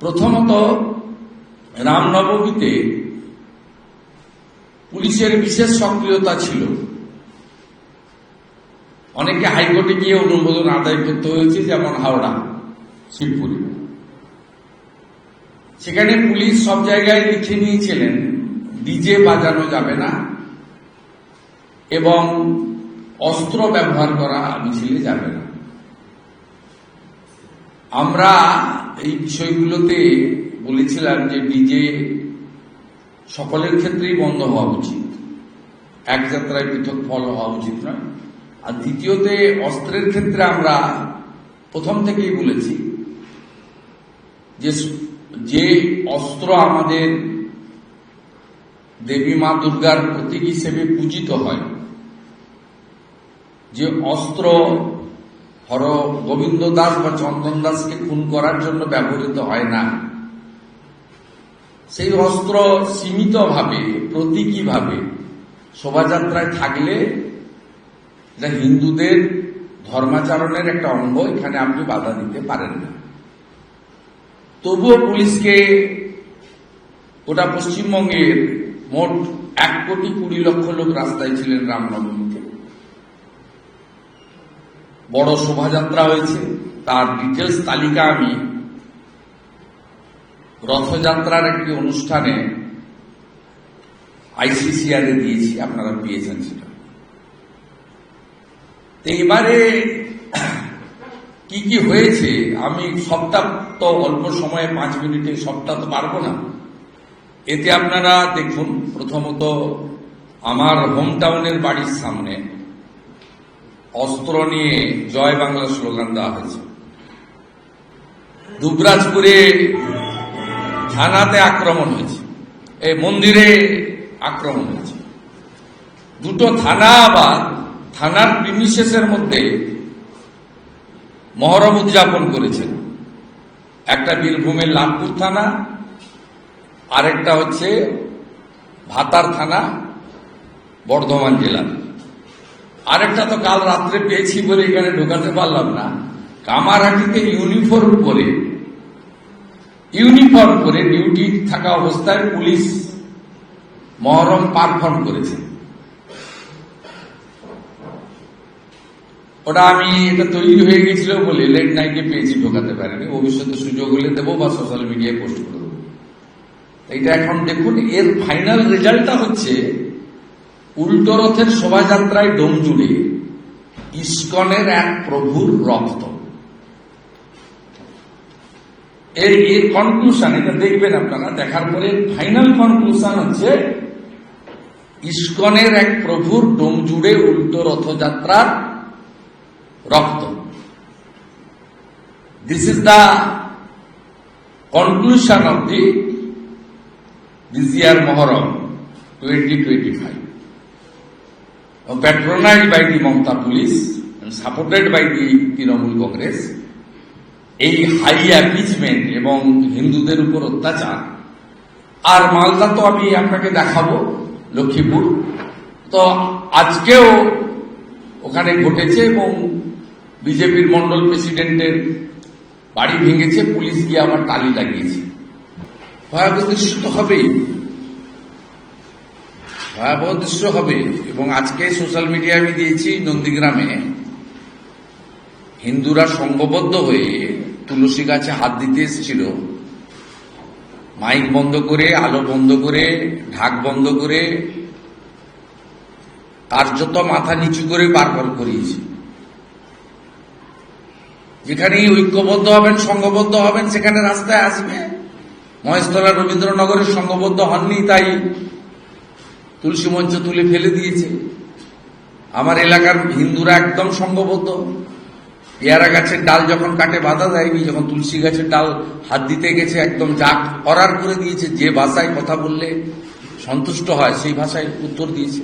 প্রথমত, রামনবমীতে পুলিশের বিশেষ সক্রিয়তা ছিল। অনেকে হাইকোর্টে গিয়ে অনুমোদন আদায় করতে হয়েছে, যেমন হাওড়া, শিবপুরে। সেখানে পুলিশ সব জায়গায় লিখে নিয়েছিলেন, ডিজে বাজানো যাবে না এবং অস্ত্র ব্যবহার করা মিছিলে যাবে না। আমরা এই বিষয়গুলোতে বলেছিলাম যে ডিজে সকলের ক্ষেত্রেই বন্ধ হওয়া উচিত। এক যাত্রায় পৃথক ফল হওয়া উচিত নয়। আর দ্বিতীয়তে, অস্ত্রের ক্ষেত্রে আমরা প্রথম থেকেই বলেছি যে যে অস্ত্র আমাদের দেবী মা দুর্গার প্রতীক হিসেবে পূজিত হয়, যে অস্ত্র হর গোবিন্দ দাস বা চন্দন দাসকে খুন করার জন্য ব্যবহৃত হয় না। সেই অস্ত্র সীমিতভাবে, প্রতীকীভাবে শোভাযাত্রায় থাকলে এটা হিন্দুদের ধর্মাচরণের একটা অঙ্গ, এখানে আপনি বাধা দিতে পারেন না। তবুও পুলিশকে গোটা পশ্চিমবঙ্গের মোট এক কোটি কুড়ি লক্ষ লোক রাস্তায় ছিলেন রামনবমীতে বড় শোভাযাত্রা হয়েছে, তার ডিটেলস তালিকা আমি রথযাত্রার একটি অনুষ্ঠানে আইসিসিআর এ দিয়েছি, আপনারা পেয়েছেন সেটা। এবারে কি কি হয়েছে, আমি সবটা তো অল্প সময়ে পাঁচ মিনিটে সবটা তো পারব না। এতে আপনারা দেখুন, প্রথমত আমার হোম টাউনের বাড়ির সামনে অস্ত্র নিয়ে জয় বাংলা স্লোগান দেওয়া হয়েছে। দুবরাজপুরে থানাতে আক্রমণ হয়েছে। এই মন্দিরে আক্রমণ হয়েছে। দুটো থানা আবার থানার প্রিমিসেসের মধ্যে মহরম উদযাপন করেছেন। একটা বীরভূমের লাভপুর থানা, আরেকটা হচ্ছে ভাতার থানা, বর্ধমান জেলার। আরেকটা তো কাল রাত্রে পেয়েছি বলে এখানে ঢোকাতে পারলাম না। কামারহাটিতে ইউনিফর্ম পরে ইউনিফর্ম পরে ডিউটি থাকা অবস্থায় পুলিশ মহরম পারফর্ম করেছে। ওটা আমি, এটা তৈরি হয়ে গেছিল বলে লেট নাইটে পেয়েছি ঢোকাতে পারিনি। ভবিষ্যতে সুযোগ হলে দেবো বা সোশ্যাল মিডিয়ায় পোস্ট করে দেবো। এটা এখন দেখুন, এর ফাইনাল রেজাল্টটা হচ্ছে উল্টো রথের শোভাযাত্রায় ডোম জুড়ে ইস্কনের এক প্রভুর রক্ত। এর এর কনক্লুশন এটা দেখবেন আপনারা, দেখার পরে ফাইনাল কনক্লুশন হচ্ছে ইস্কনের এক প্রভুর ডোম জুড়ে উল্টো রথযাত্রার রক্ত। This is the conclusion of the this year Muharram twenty twenty five patronized by the Mamata police and supported by Trinamool Congress এই হাই অ্যাপিচমেন্ট এবং হিন্দুদের উপর অত্যাচার, আর মালদা তো আমি আপনাকে দেখাবো, লক্ষ্মীপুর। তো আজকেও ওখানে ঘটেছে এবং বিজেপির মন্ডল প্রেসিডেন্টের বাড়ি ভেঙেছে, পুলিশ গিয়ে আবার তালি লাগিয়েছে। ভয়াবহ তো হবেই। ভয়াবহ দৃশ্য হবে। এবং আজকে সোশ্যাল মিডিয়ায় আমি দিয়েছি নন্দীগ্রামে। হিন্দুরা সংঘবদ্ধ হয়ে তুলসী গাছে হাত দিতে এসেছিল। মাইক বন্ধ করে, আলো বন্ধ করে, ঢাক বন্ধ করে, কার্যত মাথা নিচু করে বারবার করিয়েছে। যেখানেই ঐক্যবদ্ধ হবেন সংঘবদ্ধ হবেন, সেখানে রাস্তায় আসবে। মহেশতলা রবীন্দ্রনগরের সংঘবদ্ধ হননি, তাই তুলসী মঞ্চ তুলে ফেলে দিয়েছে। আমার এলাকার হিন্দুরা একদম সংঘবদ্ধ পেয়ারা গাছের ডাল যখন কাটে বাধা দেয়নি, যখন তুলসী গাছের ডাল হাত দিতে গেছে, একদম যা করার করে দিয়েছে, যে ভাষায় কথা বললে সন্তুষ্ট হয়, সেই ভাষায় উত্তর দিয়েছে।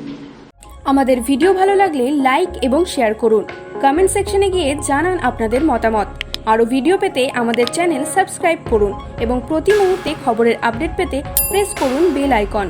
আমাদের ভিডিও ভালো লাগলে লাইক এবং শেয়ার করুন। কমেন্ট সেকশনে গিয়ে জানান আপনাদের মতামত। আরও ভিডিও পেতে আমাদের চ্যানেল সাবস্ক্রাইব করুন এবং প্রতি মুহূর্তে খবরের আপডেট পেতে প্রেস করুন বেল আইকন।